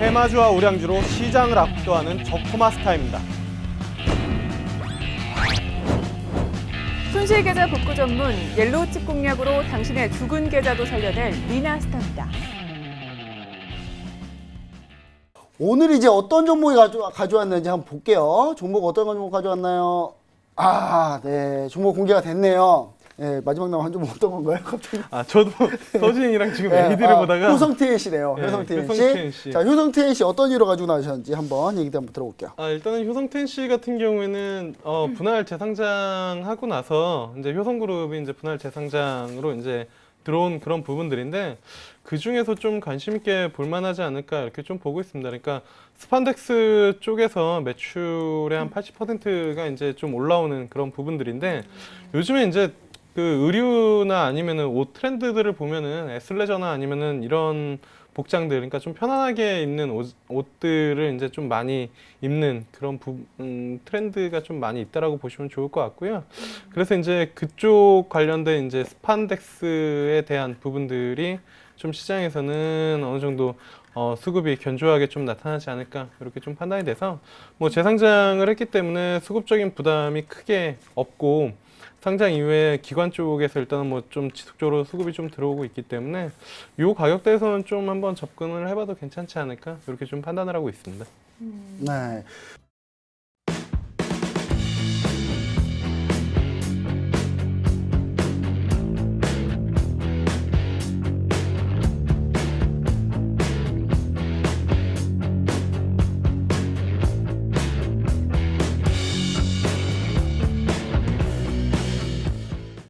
해마주와 우량주로 시장을 압도하는 저코마스타입니다. 손실 계좌 복구 전문 옐로우 칩 공략으로 당신의 죽은 계좌도 살려낼 리나스타입니다. 오늘 이제 어떤 종목이 가져, 가져왔는지 한번 볼게요. 종목 어떤 종목 가져왔나요? 아, 네. 종목 공개가 됐네요. 네, 마지막 남은 한 종목 어떤 건가요? 갑자기. 아 저도 서진이랑 지금 네, 에이디를 아, 보다가 효성 TNC네요. 네, 효성 효성 TNC. TNC. 자, 효성 TNC 어떤 이유로 가지고 나오셨는지 한번 얘기 한번 들어볼게요. 아, 일단은 효성텐 씨 같은 경우에는 어, 분할 재상장하고 나서 이제 효성그룹이 이제 분할 재상장으로 이제 들어온 그런 부분들인데 그 중에서 좀 관심 있게 볼만하지 않을까 이렇게 좀 보고 있습니다. 그러니까 스판덱스 쪽에서 매출의 한 80%가 이제 좀 올라오는 그런 부분들인데 요즘에 이제 그 의류나 아니면은 옷 트렌드들을 보면은 에슬레저나 아니면은 이런 복장들 그러니까 좀 편안하게 입는 옷, 옷들을 이제 좀 많이 입는 그런 부, 음, 트렌드가 좀 많이 있다라고 보시면 좋을 것 같고요. 그래서 이제 그쪽 관련된 이제 스판덱스에 대한 부분들이 좀 시장에서는 어느 정도 어, 수급이 견조하게 좀 나타나지 않을까 이렇게 좀 판단이 돼서 뭐 재상장을 했기 때문에 수급적인 부담이 크게 없고 상장 이후에 기관 쪽에서 일단은 뭐 좀 지속적으로 수급이 좀 들어오고 있기 때문에 요 가격대에서는 좀 한번 접근을 해봐도 괜찮지 않을까 이렇게 좀 판단을 하고 있습니다. 네.